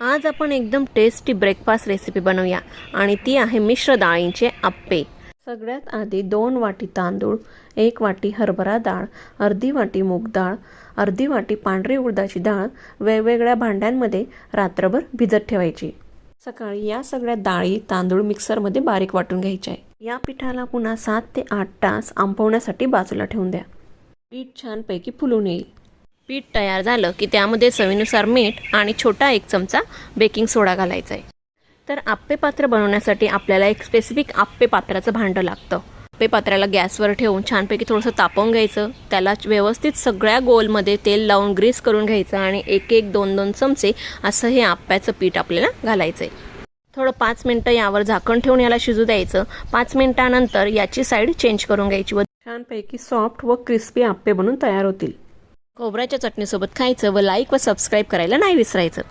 आज आपण एकदम टेस्टी ब्रेकफास्ट रेसिपी बनवूया. आणि ती आहे मिश्र डाळींचे आप्पे. सगळ्यात आधी दोन वाटी तांदूळ एक वाटी हरभरा डाळ अर्धी वाटी मूग डाळ अर्धी वाटी पांढरी उडदाची डाळ वेगवेगळ्या भांड्यांमध्ये रात्रभर भिजत ठेवायची. सकाळी या सगळ्या डाळी तांदूळ मिक्सरमध्ये बारीक वाटून घ्यायचे आहे. या पिठाला पुन्हा सात ते आठ तास आंबवण्यासाठी बाजूला ठेवून द्या. पीठ छानपैकी फुलून येईल. पीठ तयार झालं की त्यामध्ये चवीनुसार मीठ आणि छोटा एक चमचा बेकिंग सोडा घालायचा आहे तर आप्पे पात्र बनवण्यासाठी आपल्याला एक स्पेसिफिक आप्पे पात्राचं भांडं लागतं. आप्पे पात्राला गॅसवर ठेवून छानपैकी थोडंसं तापवून घ्यायचं. त्याला व्यवस्थित सगळ्या गोलमध्ये तेल लावून ग्रीस करून घ्यायचं आणि एक एक दोन दोन चमचे असं हे आप्प्याचं पीठ आपल्याला घालायचं आहे थोडं पाच मिनटं यावर झाकण ठेवून याला शिजू द्यायचं. पाच मिनिटानंतर याची साईड चेंज करून घ्यायची व छानपैकी सॉफ्ट व क्रिस्पी आप्पे बनून तयार होतील. खोबऱ्याच्या चटणीसोबत खायचं व लाईक व सबस्क्राईब करायला नाही विसरायचं.